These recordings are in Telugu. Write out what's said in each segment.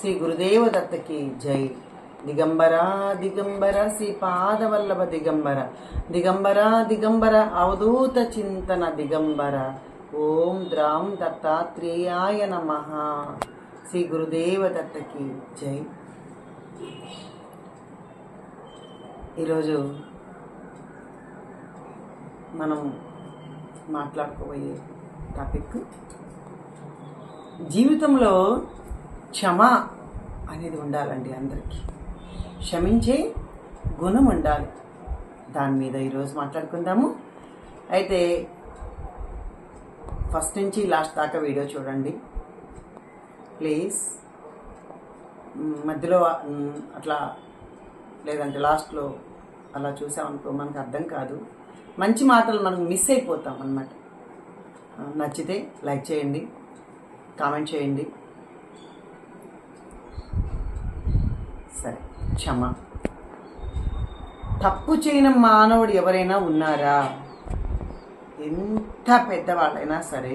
శ్రీ గురుదేవ దత్తకి జై. దిగంబర దిగంబర శ్రీ పాదవల్లభ దిగంబర. దిగంబర దిగంబర అవధూత చింతన దిగంబర. ఓం ద్రాం దత్తాత్రేయాయ నమ. శ్రీ గురుదేవ దత్తకి జై. ఈరోజు మనం మాట్లాడుకోబోయే టాపిక్ జీవితంలో క్షమ అనేది ఉండాలండి అందరికీ. క్షమించే గుణం ఉండాలి. దాని మీద ఈరోజు మాట్లాడుకుందాము. అయితే ఫస్ట్ నుంచి లాస్ట్ దాకా వీడియో చూడండి. ప్లీజ్. మధ్యలో అట్లా లేదంటే లాస్ట్లో అలా చూసామనుకో మనకు అర్థం కాదు. మంచి మాటలు మనం మిస్ అయిపోతాం అన్నమాట. నచ్చితే లైక్ చేయండి కామెంట్ చేయండి. సరే క్షమ. తప్పు చేయని మానవుడు ఎవరైనా ఉన్నారా? ఎంత పెద్దవాళ్ళైనా సరే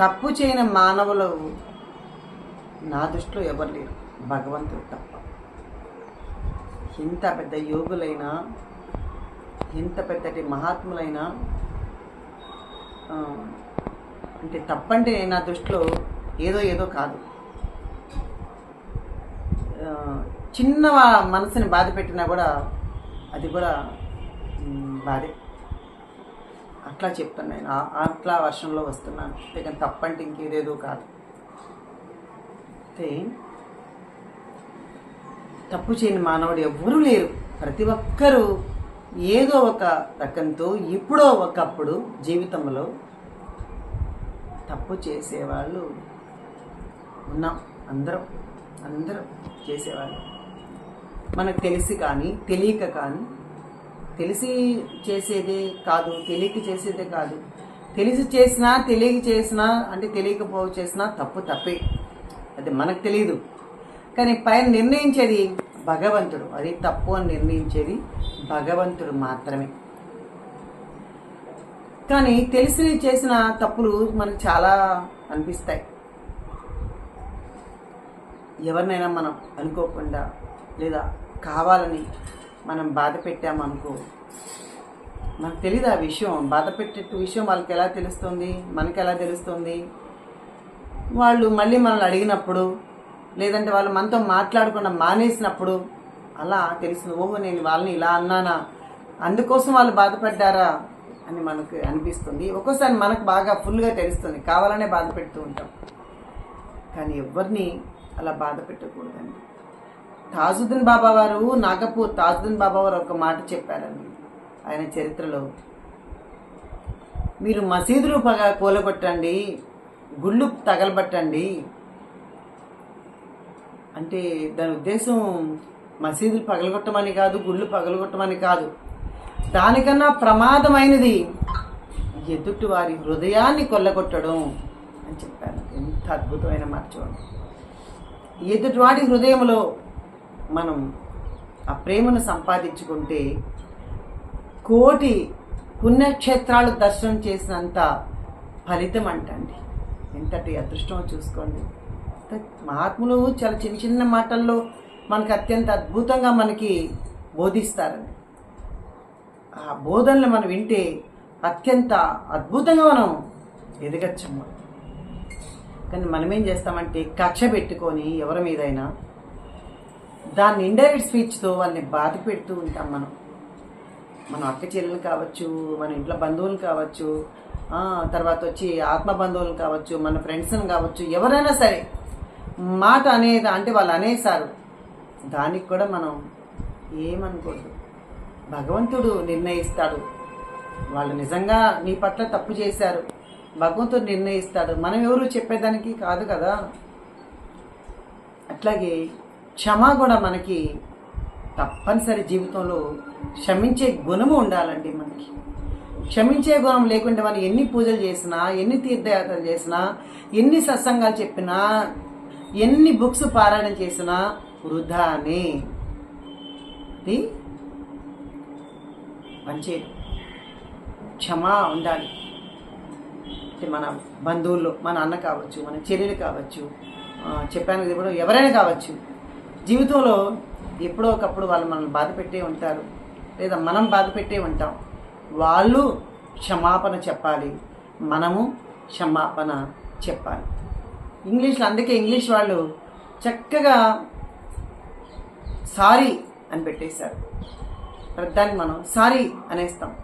తప్పు చేయని మానవులు నా దృష్టిలో ఎవరు లేరు. భగవంతుడు తప్ప. ఎంత పెద్ద యోగులైనా ఎంత పెద్దటి మహాత్ములైనా అంటే తప్పంటే నా దృష్టిలో ఏదో ఏదో కాదు. చిన్న మనసుని బాధ పెట్టినా కూడా అది కూడా బాధే. అట్లా చెప్తాను నేను. అట్లా వర్షంలో వస్తున్నాను. ఇక తప్పంటే ఇంకేదేదో కాదు. అయితే తప్పు చేయని మానవుడు ఎవ్వరూ లేరు. ప్రతి ఒక్కరూ ఏదో ఒక రకంతో ఎప్పుడో ఒకప్పుడు జీవితంలో తప్పు చేసేవాళ్ళు ఉన్నాం. అందరం. అందరం చేసేవాళ్ళు. మనకు తెలిసి కానీ తెలియక కానీ తెలిసి చేసేదే కాదు తెలియక చేసేదే కాదు. తెలిసి చేసినా తెలియక చేసినా అంటే తెలియకపో చేసినా తప్పు తప్పే. అది మనకు తెలియదు కానీ పైన నిర్ణయించేది భగవంతుడు. అది తప్పు అని నిర్ణయించేది భగవంతుడు మాత్రమే. కానీ తెలిసి చేసిన తప్పులు మనకు చాలా అనిపిస్తాయి. ఎవరినైనా మనం అనుకోకుండా లేదా కావాలని మనం బాధ పెట్టామనుకో మనకు తెలియదు ఆ విషయం. బాధ పెట్టే విషయం వాళ్ళకి ఎలా తెలుస్తుంది? మనకి ఎలా తెలుస్తుంది? వాళ్ళు మళ్ళీ మనల్ని అడిగినప్పుడు లేదంటే వాళ్ళు మనతో మాట్లాడకుండా మానేసినప్పుడు అలా తెలిసిన ఓహో నేను వాళ్ళని ఇలా అన్నానా? అందుకోసం వాళ్ళు బాధపడ్డారా? అని మనకు అనిపిస్తుంది. ఒక్కోసారి మనకు బాగా ఫుల్గా తెలుస్తుంది. కావాలనే బాధ పెడుతూ ఉంటాం. కానీ ఎవరిని అలా బాధ పెట్టకూడదండి. తాజుద్దీన్ బాబా వారు నాగపూర్ తాజుద్దీన్ బాబా వారు ఒక మాట చెప్పారండి. ఆయన చరిత్రలో మీరు మసీదులు పగ కూలగొట్టండి గుళ్ళు తగలబట్టండి. అంటే దాని ఉద్దేశం మసీదులు పగలగొట్టమని కాదు గుళ్ళు పగలగొట్టమని కాదు. దానికన్నా ప్రమాదమైనది ఎదుటి వారి హృదయాన్ని కొల్లగొట్టడం అని చెప్పారు. ఎంత అద్భుతమైన మాట చూడండి. ఎదుటివాడి హృదయంలో మనం ఆ ప్రేమను సంపాదించుకుంటే కోటి పుణ్యక్షేత్రాలు దర్శనం చేసినంత ఫలితం అంటండి. ఎంతటి అదృష్టమో చూసుకోండి. మహాత్ములు చాలా చిన్న చిన్న మాటల్లో మనకు అత్యంత అద్భుతంగా మనకి బోధిస్తారండి. ఆ బోధనలు మనం వింటే అత్యంత అద్భుతంగా మనం ఎదగచ్చమ్మ. కానీ మనం ఏం చేస్తామంటే కక్ష పెట్టుకొని ఎవరి మీదైనా దాన్ని ఇండైరెక్ట్ స్పీచ్తో వాళ్ళని బాధ పెడుతూ ఉంటాం మనం. మన అక్క చెల్లెలు కావచ్చు మన ఇంట్లో బంధువులు కావచ్చు తర్వాత వచ్చి ఆత్మ బంధువులు కావచ్చు మన ఫ్రెండ్స్ని కావచ్చు ఎవరైనా సరే మాట అనేది అంటే వాళ్ళు అనేసారు దానికి కూడా మనం ఏమనుకోదు భగవంతుడు నిర్ణయిస్తాడు. వాళ్ళు నిజంగా నీ పట్ల తప్పు చేశారు. భగవంతుడు నిర్ణయిస్తాడు. మనం ఎవరు చెప్పేదానికి కాదు కదా. అట్లాగే క్షమ కూడా మనకి తప్పనిసరి జీవితంలో క్షమించే గుణము ఉండాలండి మనకి. క్షమించే గుణం లేకుంటే మనం ఎన్ని పూజలు చేసినా ఎన్ని తీర్థయాత్రలు చేసినా ఎన్ని సత్సంగాలు చెప్పినా ఎన్ని బుక్స్ పారాయణ చేసినా వృధానే. అది పనిచేయదు. క్షమా ఉండాలి. అంటే మన బంధువుల్లో మన అన్న కావచ్చు మన చెల్లెలు కావచ్చు చెప్పాను కూడా ఎవరైనా కావచ్చు. జీవితంలో ఎప్పుడో ఒకప్పుడు వాళ్ళు మనల్ని బాధ పెట్టే ఉంటారు. లేదా మనం బాధ పెట్టే ఉంటాం. వాళ్ళు క్షమాపణ చెప్పాలి. మనము క్షమాపణ చెప్పాలి. ఇంగ్లీష్లో అందుకే ఇంగ్లీష్ వాళ్ళు చక్కగా సారీ అని పెట్టేశారు. ప్రతిదానికి మనం సారీ అనేస్తాం.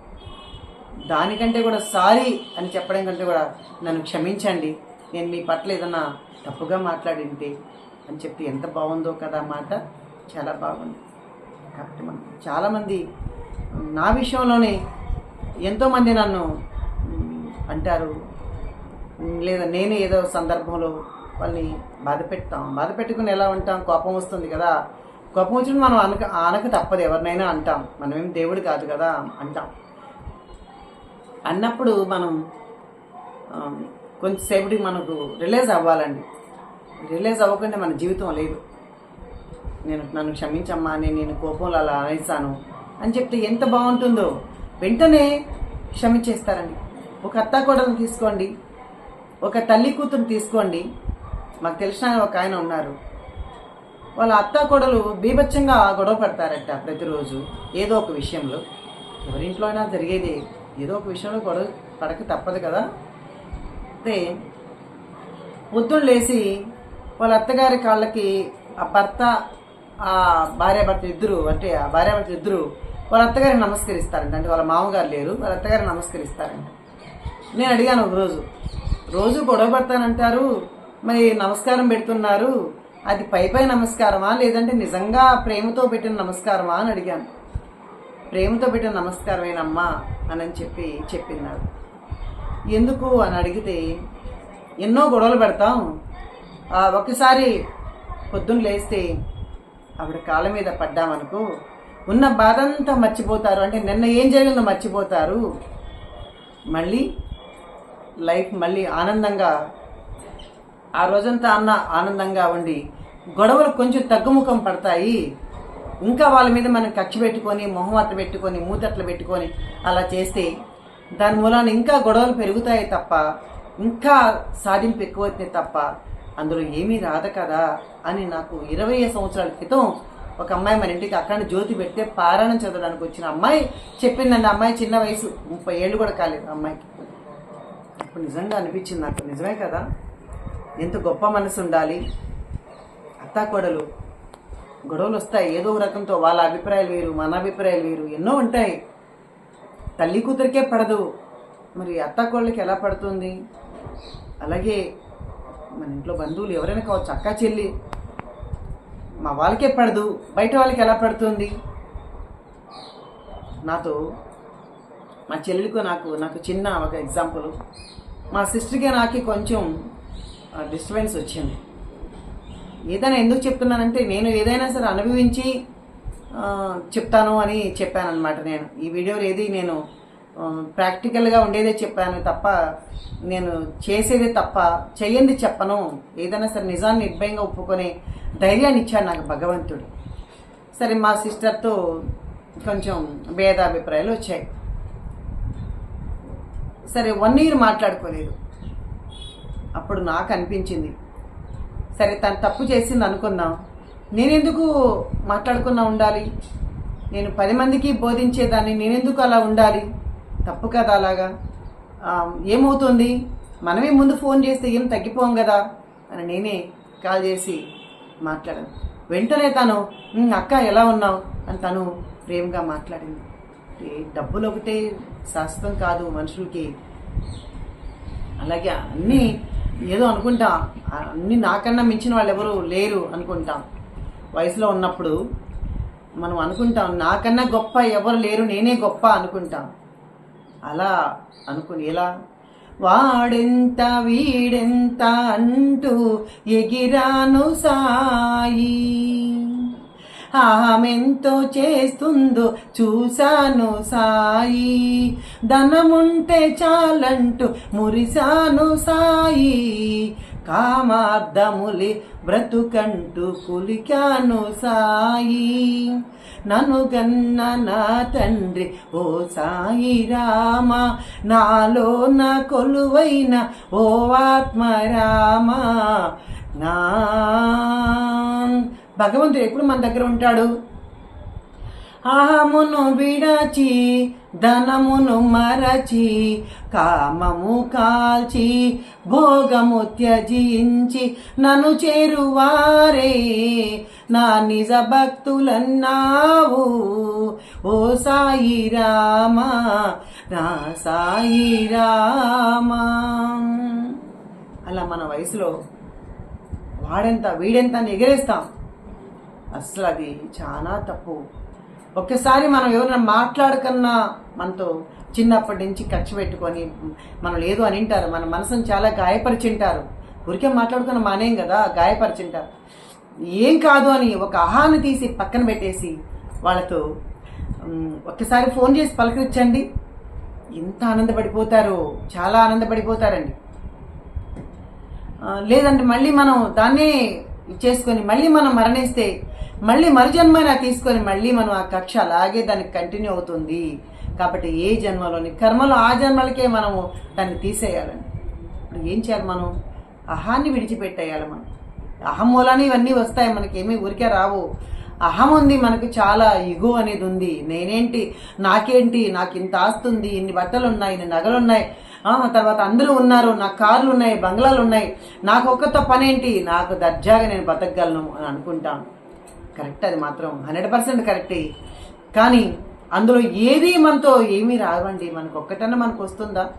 దానికంటే కూడా సారీ అని చెప్పడం కంటే కూడా నన్ను క్షమించండి. నేను మీ పట్ల ఏదన్నా తప్పుగా మాట్లాడింటే అని చెప్పి ఎంత బాగుందో కదా మాట? చాలా బాగుంది. కాబట్టి మనం చాలామంది నా విషయంలోనే ఎంతోమంది నన్ను అంటారు. లేదా నేను ఏదో సందర్భంలో వాళ్ళని బాధ పెడతాం. బాధ పెట్టుకుని ఎలా ఉంటాం? కోపం వస్తుంది కదా. కోపం వచ్చిన మనం అనక అనక తప్పదు. ఎవరినైనా అంటాం. మనమేం దేవుడు కాదు కదా అంటాం. అన్నప్పుడు మనం కొంచెంసేపటికి మనకు రిలీజ్ అవ్వాలండి. రిలీజ్ అవ్వకుండా మన జీవితం లేదు. నేను నన్ను క్షమించమ్మా నేను నేను కోపంలో అలా అనేసాను అని చెప్తే ఎంత బాగుంటుందో వెంటనే క్షమించేస్తారండి. ఒక అత్త కోడలను తీసుకోండి ఒక తల్లి కూతురు తీసుకోండి. మాకు తెలిసిన ఒక ఆయన ఉన్నారు. వాళ్ళ అత్త కోడలు బీభత్సంగా గొడవ పడతారట ప్రతిరోజు ఏదో ఒక విషయంలో. ఎవరింట్లో అయినా జరిగేది ఏదో ఒక విషయంలో గొడవ పడక తప్పదు కదా. అయితే పొద్దున్న లేచి వాళ్ళ అత్తగారి కాళ్ళకి ఆ భర్త ఆ భార్యాభర్త ఇద్దరు అంటే ఆ భార్యాభర్త ఇద్దరు వాళ్ళ అత్తగారికి నమస్కరిస్తారంట. అంటే వాళ్ళ మామగారు లేరు వాళ్ళ అత్తగారిని నమస్కరిస్తారంట. నేను అడిగాను ఒకరోజు రోజు రోజు గొడవ పడతానంటారు? మరి నమస్కారం పెడుతున్నారు? అది పై పై నమస్కారమా? లేదంటే నిజంగా ప్రేమతో పెట్టిన నమస్కారమా? అని అడిగాను. ప్రేమతో పెట్టిన నమస్కారమేనమ్మా అని చెప్పి చెప్పినాడు. ఎందుకు? అని అడిగితే ఎన్నో గొడవలు పెడతాం ఒకసారి పొద్దున్న లేస్తే ఆవిడ కాళ్ళ మీద పడ్డామనుకో ఉన్న బాధ అంతా మర్చిపోతారు. అంటే నిన్న ఏం జరిగిందో మర్చిపోతారు. మళ్ళీ లైఫ్ మళ్ళీ ఆనందంగా ఆ రోజంతా అన్న ఆనందంగా ఉండి గొడవలు కొంచెం తగ్గుముఖం పడతాయి. ఇంకా వాళ్ళ మీద మనం కక్ష పెట్టుకొని మొహమత్త పెట్టుకొని మూతట్లు పెట్టుకొని అలా చేస్తే దాని మూలాన ఇంకా గొడవలు పెరుగుతాయి తప్ప ఇంకా సాధింపు ఎక్కువవుతుంది తప్ప అందులో ఏమీ రాదు కదా అని నాకు ఇరవై సంవత్సరాల క్రితం ఒక అమ్మాయి మన ఇంటికి అక్కడ జ్యోతి పెడితే పారాయణం చదవడానికి వచ్చిన అమ్మాయి చెప్పిందండి అమ్మాయి చిన్న వయసు ముప్పై ఏళ్ళు కూడా కాలేదు అమ్మాయికి. అప్పుడు నిజంగా అనిపించింది నాకు నిజమే కదా? ఎంత గొప్ప మనసు ఉండాలి. అత్తాకోడలు గొడవలు వస్తాయి ఏదో ఒక రకంతో వాళ్ళ అభిప్రాయాలు వేరు మన అభిప్రాయాలు వేరు ఎన్నో ఉంటాయి. తల్లి కూతురికే పడదు. మరి అత్తాకోళ్ళకి ఎలా పడుతుంది? అలాగే మన ఇంట్లో బంధువులు ఎవరైనా కావచ్చు అక్క చెల్లి. మా వాళ్ళకే పడదు. బయట వాళ్ళకి ఎలా పడుతుంది? నాతో మా చెల్లెలికి నాకు నాకు చిన్న ఒక ఎగ్జాంపుల్ మా సిస్టర్కి నాకు కొంచెం డిస్టర్బెన్స్ వచ్చింది. ఏదైనా ఎందుకు చెప్తున్నానంటే నేను ఏదైనా సరే అనుభవించి చెప్తాను అని చెప్పాను అనమాట నేను. ఈ వీడియోలో ఏది నేను ప్రాక్టికల్గా ఉండేదే చెప్పాను తప్ప నేను చేసేదే తప్ప చెయ్యంది చెప్పను. ఏదైనా సరే నిజాన్ని నిర్భయంగా ఒప్పుకొని ధైర్యాన్ని ఇచ్చాడు నాకు భగవంతుడు. సరే మా సిస్టర్తో కొంచెం భేదాభిప్రాయాలు వచ్చాయి. సరే వన్ ఇయర్ మాట్లాడుకోలేదు. అప్పుడు నాకు అనిపించింది సరే తను తప్పు చేసింది అనుకున్నాం. నేనెందుకు మాట్లాడుకున్నా ఉండాలి? నేను పది మందికి బోధించేదాన్ని నేనెందుకు అలా ఉండాలి? తప్పు కదా అలాగా? ఏమవుతుంది? మనమే ముందు ఫోన్ చేస్తే ఏం తగ్గిపోం కదా? అని నేనే కాల్ చేసి మాట్లాడాను. వెంటనే తను అక్క ఎలా ఉన్నావు? అని తను ప్రేమగా మాట్లాడింది. ఏ, డబ్బులు ఒకటే శాశ్వతం కాదు మనుషులకి. అలాగే అన్నీ ఏదో అనుకుంటా. అన్నీ నాకన్నా మించిన వాళ్ళు ఎవరు లేరు అనుకుంటాం. వయసులో ఉన్నప్పుడు మనం అనుకుంటాం నాకన్నా గొప్ప ఎవరు లేరు నేనే గొప్ప అనుకుంటాం. అలా అనుకుని ఎలా వాడెంత వీడెంత అంటూ ఎగిరాను సాయి. ఆమెంతో చేస్తుందో చూశాను సాయి. ధనముంటే చాలంటూ మురిశాను సాయి. కామార్థములి బ్రతుకంటూ కులికాను సాయి. నను గన్న నా తండ్రి ఓ సాయి రామ. నాలో నా కొలువైన ఓ ఆత్మ రామ నా భగవంతుడు ఎప్పుడు మన దగ్గర ఉంటాడు? అహమును విడచి ధనమును మరచి కామము కాల్చి భోగము త్యజించి నన్ను చేరువారే. నా నిజ భక్తులన్నావు ఓ సాయి రామ నా సాయి రామ. అలా మన వయసులో వాడెంత వీడెంత అని ఎగరేస్తాం. అసలు అది చాలా తప్పు. ఒక్కసారి మనం ఎవరైనా మాట్లాడకన్నా మనతో చిన్నప్పటి నుంచి ఖర్చు పెట్టుకొని మనం లేదు అని వింటారు. మన మనసును చాలా గాయపరిచింటారు. ఊరికే మాట్లాడుకున్న మానేం కదా గాయపరిచింటారు. ఏం కాదు అని ఒక ఆహాన తీసి పక్కన పెట్టేసి వాళ్ళతో ఉమ్, ఒక్కసారి ఫోన్ చేసి పలకరించండి. ఎంత ఆనందపడిపోతారు చాలా ఆనందపడిపోతారండి. లేదంటే మళ్ళీ మనం దాన్నే చేసుకొని మళ్ళీ మనం మరణిస్తే మళ్ళీ మరుజన్మైనా తీసుకొని మళ్ళీ మనం ఆ కక్ష అలాగే దానికి కంటిన్యూ అవుతుంది. కాబట్టి ఏ జన్మలోని కర్మలు ఆ జన్మలకే మనము దాన్ని తీసేయాలండి ఇప్పుడు ఏం చేయాలి మనం? అహాన్ని విడిచిపెట్టేయాలి మనం. అహం మూలాన్ని ఇవన్నీ వస్తాయి మనకి ఊరికే రావు. అహం ఉంది మనకు చాలా ఇగో అనేది ఉంది. నేనేంటి? నాకేంటి? నాకు ఇంత ఆస్తుంది ఇన్ని బట్టలు ఉన్నాయి ఇన్ని నగలు ఉన్నాయి. తర్వాత అందరూ ఉన్నారు నాకు కార్లు ఉన్నాయి బంగ్లాలు ఉన్నాయి. నాకు ఒక్కతో పనేంటి? నాకు దర్జాగా నేను బతకగలను అని అనుకుంటాను. కరెక్ట్ అది మాత్రం హండ్రెడ్ పర్సెంట్ కరెక్టే కానీ అందులో ఏది మనతో ఏమీ రావండి. మనకు ఒక్కటన్నా మనకు వస్తుందా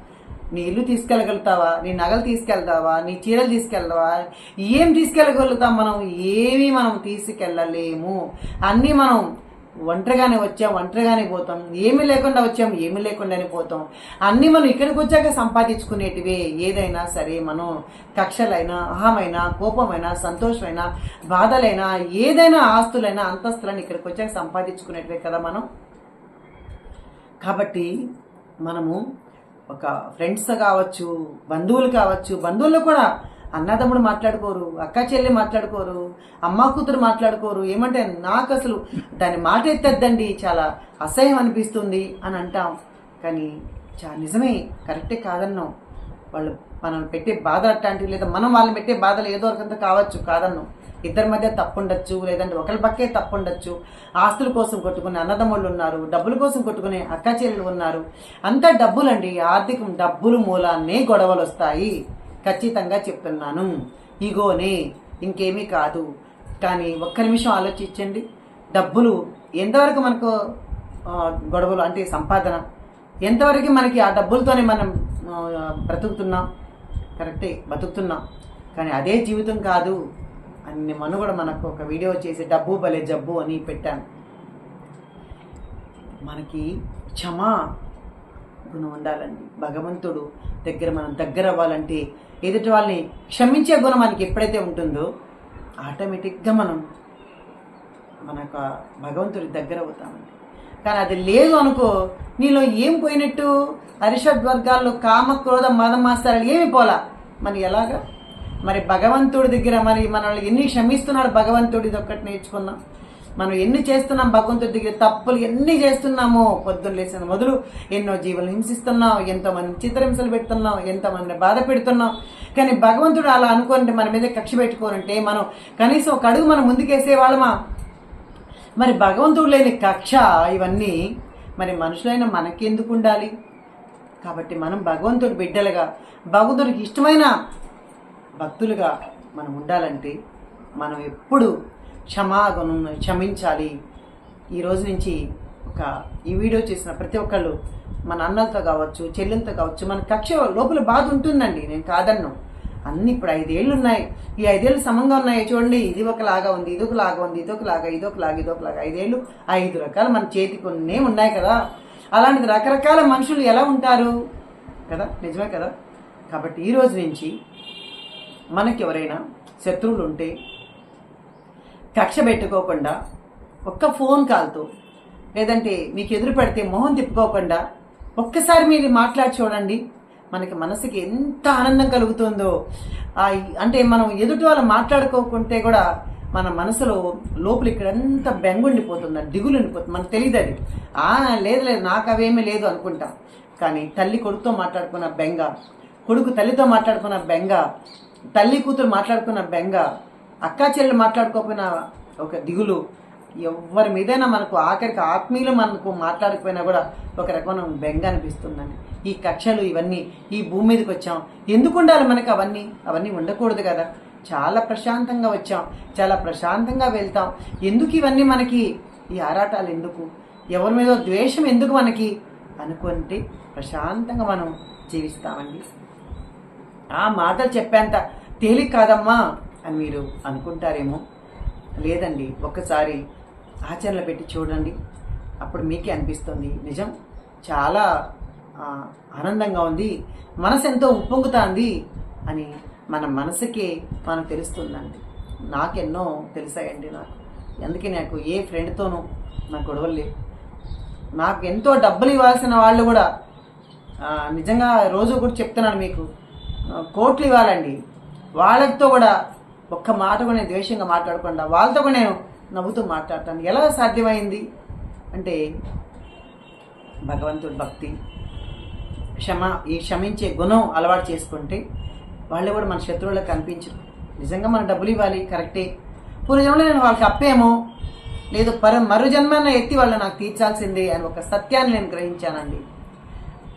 నీ ఇల్లు తీసుకెళ్ళగలుగుతావా? నీ నగలు తీసుకెళ్తావా? నీ చీరలు తీసుకెళ్తావా? ఏం తీసుకెళ్ళగలుగుతాం మనం? ఏమీ మనం తీసుకెళ్ళలేము. అన్నీ మనం ఒంటరిగానే వచ్చాం ఒంటరిగానే పోతాం. ఏమీ లేకుండా వచ్చాం ఏమీ లేకుండానే పోతాం. అన్నీ మనం ఇక్కడికి వచ్చాక సంపాదించుకునేటివే ఏదైనా సరే మనం కక్షలైనా అహమైనా కోపమైనా సంతోషమైనా బాధలైనా ఏదైనా ఆస్తులైనా అంతస్తులైనా ఇక్కడికి వచ్చాక సంపాదించుకునేటివే కదా మనం. కాబట్టి మనము ఒక ఫ్రెండ్స్ కావచ్చు బంధువులు కావచ్చు బంధువులు కూడా అన్నదమ్ముడు మాట్లాడుకోరు అక్క చెల్లి మాట్లాడుకోరు అమ్మ కూతురు మాట్లాడుకోరు. ఏమంటే నాకు అసలు దాని మాట ఎత్తద్దండి చాలా అసహ్యం అనిపిస్తుంది అని అంటాం. కానీ చా నిజమే కరెక్టే కాదన్నాం. వాళ్ళు మనం పెట్టే బాధ అట్లాంటివి లేదా మనం వాళ్ళని పెట్టే బాధలు ఏదో ఒకంత కావచ్చు కాదన్నాం. ఇద్దరి మధ్య తప్పుండొచ్చు లేదంటే ఒకరి పక్కే తప్పుండొచ్చు. ఆస్తుల కోసం కొట్టుకునే అన్నదమ్ముళ్ళు ఉన్నారు డబ్బుల కోసం కొట్టుకునే అక్క చెల్లెలు ఉన్నారు. అంతా డబ్బులండి ఆర్థికం డబ్బులు మూలాన్నే గొడవలు వస్తాయి ఖచ్చితంగా చెప్తున్నాను. ఇగోనే ఇంకేమీ కాదు. కానీ ఒక్క నిమిషం ఆలోచించండి. డబ్బులు ఎంతవరకు మనకు గొడవలు అంటే సంపాదన? ఎంతవరకు మనకి ఆ డబ్బులతోనే మనం బ్రతుకుతున్నాం? కరెక్టే బతుకుతున్నాం. కానీ అదే జీవితం కాదు. అన్ని మనుగడ మనకు ఒక వీడియో చేసి డబ్బు భలే జబ్బు అని పెట్టాను. మనకి క్షమా గుణం ఉండాలండి. భగవంతుడు దగ్గర మనం దగ్గర అవ్వాలంటే ఎదుటి వాళ్ళని క్షమించే గుణం మనకి ఎప్పుడైతే ఉంటుందో ఆటోమేటిక్గా మనం మన యొక్క భగవంతుడి దగ్గర అవుతామండి. కానీ అది లేదు అనుకో నీలో ఏం పోయినట్టు? అరిషడ్ వర్గాల్లో కామ క్రోధ మదమాస్తారాలు ఏమి పోలా? మరి ఎలాగా? మరి భగవంతుడి దగ్గర మరి మనల్ని ఎన్ని క్షమిస్తున్నాడు భగవంతుడు? ఇది ఒక్కటి నేర్చుకున్నాం మనం ఎన్ని చేస్తున్నాం భగవంతుడి దగ్గర తప్పులు ఎన్ని చేస్తున్నామో పొద్దున్న లేచిన మొదలు ఎన్నో జీవులు హింసిస్తున్నాం ఎంతో మంది చిత్రహింసలు పెడుతున్నాం ఎంతో మందిని బాధ పెడుతున్నాం కానీ భగవంతుడు అలా అనుకోనంటే మన మీద కక్ష పెట్టుకోనంటే మనం కనీసం ఒక అడుగు మనం ముందుకేసే వాళ్ళమా మరి భగవంతుడు లేని కక్ష ఇవన్నీ మరి మనుషులైన మనకెందుకు ఉండాలి? కాబట్టి మనం భగవంతుడి బిడ్డలుగా భగవంతుడికి ఇష్టమైన భక్తులుగా మనం ఉండాలంటే మనం ఎప్పుడు క్షమాగుణం క్షమించాలి. ఈ రోజు నుంచి ఒక ఈ వీడియో చేసిన ప్రతి ఒక్కళ్ళు మన అన్నలతో కావచ్చు చెల్లెలతో కావచ్చు మన కక్ష లోపల బాధ ఉంటుందండి నేను కాదన్ను. అన్ని ఇప్పుడు ఐదేళ్ళు ఉన్నాయి. ఈ ఐదేళ్ళు సమంగా ఉన్నాయి చూడండి. ఇది ఒకలాగా ఉంది ఇది ఒకలాగా ఉంది ఇది ఒకలాగా ఇది ఒకలాగా ఇది ఒకలాగా. ఐదేళ్ళు ఐదు రకాలు మన చేతికి ఉన్నాయి కదా. అలాంటిది రకరకాల మనుషులు ఎలా ఉంటారు? కదా? నిజమే కదా? కాబట్టి ఈ రోజు నుంచి మనకి ఎవరైనా శత్రువులు ఉంటే కక్ష పెట్టుకోకుండా ఒక్క ఫోన్ కాల్తో లేదంటే మీకు ఎదురు పెడితే మొహం తిప్పుకోకుండా ఒక్కసారి మీరు మాట్లాడి చూడండి. మనకి మనసుకి ఎంత ఆనందం కలుగుతుందో. అంటే మనం ఎదుటి వాళ్ళు మాట్లాడుకోకుంటే కూడా మన మనసులో లోపల ఇక్కడ ఎంత బెంగుండిపోతుంది దిగులు ఉండిపోతుంది మనకు తెలియదు అది. లేదు లేదు నాకు అవేమీ లేదు అనుకుంటాం. కానీ తల్లి కొడుకుతో మాట్లాడుకున్న బెంగ కొడుకు తల్లితో మాట్లాడుకున్న బెంగ తల్లి కూతురు మాట్లాడుకున్న బెంగ అక్కా చెల్లెలు మాట్లాడుకోకపోయినా ఒక దిగులు. ఎవరి మీదైనా మనకు ఆఖరికి ఆత్మీయులు మనకు మాట్లాడకపోయినా కూడా ఒక రకమైన బెంగ అనిపిస్తుందని ఈ కక్షలు ఇవన్నీ ఈ భూమి మీదకి వచ్చాం. ఎందుకు ఉండాలి మనకి అవన్నీ? అవన్నీ ఉండకూడదు కదా. చాలా ప్రశాంతంగా వచ్చాం. చాలా ప్రశాంతంగా వెళ్తాం. ఎందుకు ఇవన్నీ మనకి? ఈ ఆరాటాలు ఎందుకు? ఎవరి మీద ద్వేషం ఎందుకు మనకి? అనుకుంటే ప్రశాంతంగా మనం జీవిస్తామండి. ఆ మాటలు చెప్పేంత తేలిక కాదమ్మా. అని మీరు అనుకుంటారేమో. లేదండి ఒక్కసారి ఆచరణ పెట్టి చూడండి. అప్పుడు మీకే అనిపిస్తుంది. నిజం? చాలా ఆనందంగా ఉంది. మనసు ఎంతో ఉప్పొంగుతుంది అని మన మనసుకి మనం తెలుస్తుందండి. నాకెన్నో తెలిసాయండి నాకు. అందుకే నాకు ఏ ఫ్రెండ్తోనూ నాకు గొడవలు లేవు. నాకు ఎంతో డబ్బులు ఇవ్వాల్సిన వాళ్ళు కూడా నిజంగా రోజు కూడా చెప్తున్నాను మీకు. కోట్లు ఇవ్వాలండి. వాళ్ళతో కూడా ఒక్క మాట కూడా నేను ద్వేషంగా మాట్లాడకుండా వాళ్ళతో కూడా నేను నవ్వుతూ మాట్లాడతాను. ఎలా సాధ్యమైంది? అంటే భగవంతుడి భక్తి. క్షమ ఈ క్షమించే గుణం అలవాటు చేసుకుంటే వాళ్ళు కూడా మన శత్రువులకు కనిపించరు. నిజంగా మన డబ్బులు ఇవ్వాలి కరెక్టే. పూర్వజన్మలో నేను వాళ్ళకి అప్పేమో లేదు పర మరు జన్మన్న ఎత్తి వాళ్ళు నాకు తీర్చాల్సిందే అని ఒక సత్యాన్ని నేను గ్రహించానండి.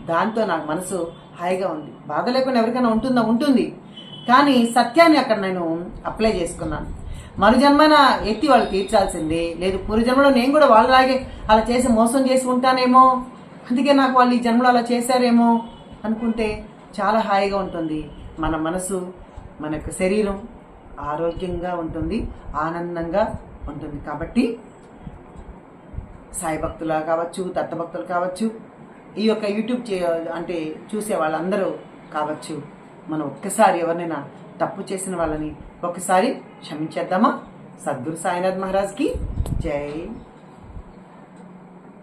దాంతో నాకు మనసు హాయిగా ఉంది. బాధ లేకుండా ఎవరికైనా ఉంటుందా? ఉంటుంది. కానీ సత్యాన్ని అక్కడ నేను అప్లై చేసుకున్నాను. మరుజన్మన ఎత్తి వాళ్ళు తీర్చాల్సిందే. లేదు పూర్వ నేను కూడా వాళ్ళలాగే అలా చేసి మోసం చేసి ఉంటానేమో? అందుకే నాకు వాళ్ళు ఈ జన్మలో అలా చేశారేమో? అనుకుంటే చాలా హాయిగా ఉంటుంది. మన మనసు మన యొక్క శరీరం ఆరోగ్యంగా ఉంటుంది ఆనందంగా ఉంటుంది. కాబట్టి సాయి భక్తులు కావచ్చు దత్తభక్తులు కావచ్చు ఈ యొక్క యూట్యూబ్ అంటే చూసే వాళ్ళందరూ కావచ్చు. మనం ఒక్కసారి ఎవరినైనా తప్పు చేసిన వాళ్ళని ఒకసారి క్షమించేద్దామా? సద్గురు సాయినాథ్ మహారాజ్కి జై